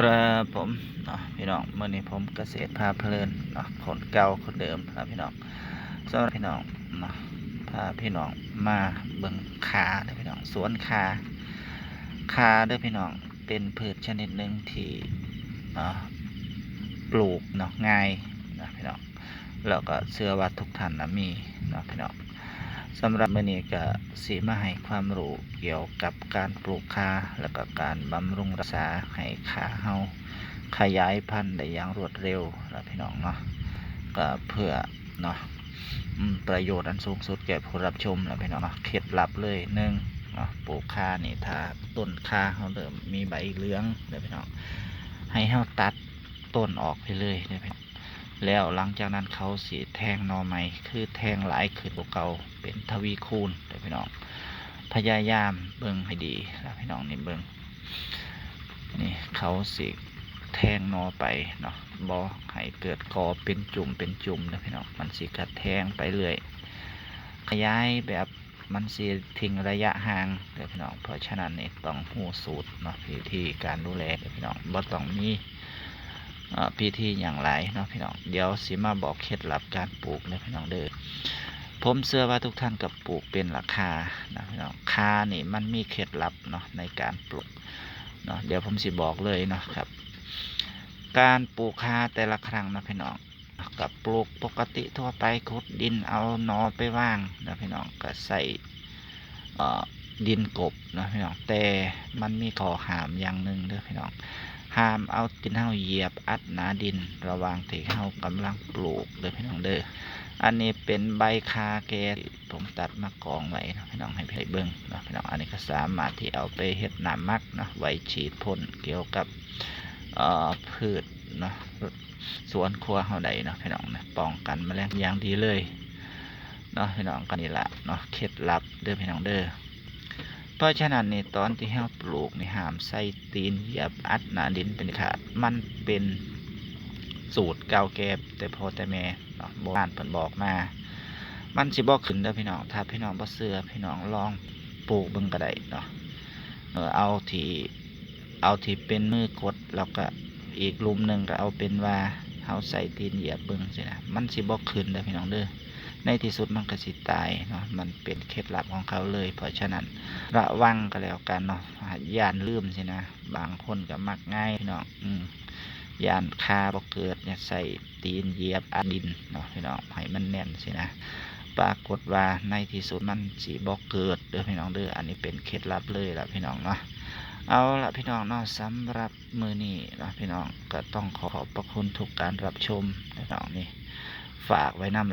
ครับผมเนาะพี่น้องเมื่อนี้ผมเกษตรพาเพลินเนาะคนเก่าคนเดิมครับพี่น้องสำหรับพี่น้องเนาะพาพี่น้องมาเบิ่งคาเด้อพี่น้องสวนคาคาเด้อพี่น้องเป็นพืชชนิดหนึ่งที่เนาะปลูกเนาะง่ายนะพี่น้องแล้วก็เชื่อว่าทุกท่านนะมีเนาะพี่น้อง สำหรับมื้อนี้ก็สีมาให้ความรู้เกี่ยวกับการปลูกคาแล้วก็การบำรุงรักษาให้คาเฮาขยายพันธุ์ได้อย่างรวดเร็วนะพี่น้องเนาะก็เพื่อเนาะประโยชน์อันสูงสุดแก่ผู้รับชมนะพี่น้องเนาะเคล็ดลับเลยหนึ่งเนาะปลูกคานี่ถ้าต้นคาเขาเริ่มมีใบเหลืองเด้อพี่น้องให้เขาตัดต้นออกไปเลยเด้อพี่น้อง แล้วหลังจากนั้นเขาสีแทงนอใหม่คือแทงหลายขึ้นกว่าเก่าเป็นทวีคูณเด้อพี่น้องพยายามเบิ่งให้ดีนะพี่น้องนี่เบิ่งนี่เขาสิแทงนอไปเนาะบอให้เกิดกอเป็นจุ่มเป็นจุ่มนะพี่น้องมันสิกัดแทงไปเรื่อยขยายแบบมันสิทิ้งระยะห่างเดี๋ยวพี่น้องเพราะฉะนั้นนี่ต้องหูสูตรเนาะพิธีการดูแลเดี๋ยวพี่น้องบ่ต้องมี พิธีอย่างไรเนาะพี่น้องเดี๋ยวสิมาบอกเคล็ดลับการปลูกนะพี่น้องเด้อผมเชื่อว่าทุกท่านกับปลูกเป็นราคานะพี่น้องคานี่มันมีเคล็ดลับเนาะในการปลูกเนาะเดี๋ยวผมสิบอกเลยเนาะครับ การปลูกคาแต่ละครั้งนะพี่น้องกับปลูกปกติทั่วไปขุดดินเอาหนอไปว่างนะพี่น้องก็ใส่เอ่อ ดินกบนะพี่น้องแต่มันมีข้อห้ามอย่างหนึ่งเด้อพี่น้องห้ามเอาดินเฮาเหยียบอัดหนาดินระว่างที่เฮากำลังปลูกเด้อพี่น้องเด้ออันนี้เป็นใบคาแกที่ผมตัดมากองไว้นะพี่น้องให้พี่เบิ้งนะพี่น้องอันนี้ก็สามารถที่เอาไปเฮ็ดน้ำมักนะไว้ฉีดพ่นเกี่ยวกับพืชเนาะสวนครัวเฮาใดเนาะพี่น้องนะป้องกันแมลงอย่างดีเลยเนาะพี่น้องกันนี่ละเนาะเคล็ดลับเด้อพี่น้องเด้อ เพราะฉะนั้นนี่ตอนที่เฮาปลูกนี่ห้ามใส่ตีนเหยียบอัดหนาดินเป็นขาดมันเป็นสูตรเก่าแก่แต่พอแต่แม่เนาะโบราณเพิ่นบอกมา มันสิบ่ขึ้นเด้อพี่น้อง ถ้าพี่น้องบ่เชื่อพี่น้องลองปลูกเบิ่งก็ได้เนาะเออเอาที่เอาที่เป็นมือกดแล้วก็อีกลุมหนึ่งก็เอาเป็นว่าเอาใส่ตีนเหยียบเบิ้งสินะมันสิบอกขึ้นเด้อพี่น้องเด้อ ในที่สุดมันก็สิตายเนาะมันเป็นเคล็ดลับของเขาเลย เพราะฉะนั้นระวังก็แล้วกันเนาะยานลืมสินะ บางคนก็มักง่ายพี่น้องอืมย่านคาบ่เกิดเนี่ยใส่ตีนเหยียบอัดดินเนาะพี่น้องให้มันแน่นสินะปรากฏว่าในที่สุดมันสิบ่เกิดเด้อพี่น้องเด้ออันนี้เป็นเคล็ดลับเลยละพี่น้องเนาะเอาละพี่น้องเนาะสำหรับมือนี้นะพี่น้องก็ต้องขอขอบพระคุณทุกการรับชมพี่น้องนี่ฝากไว้น้ำละ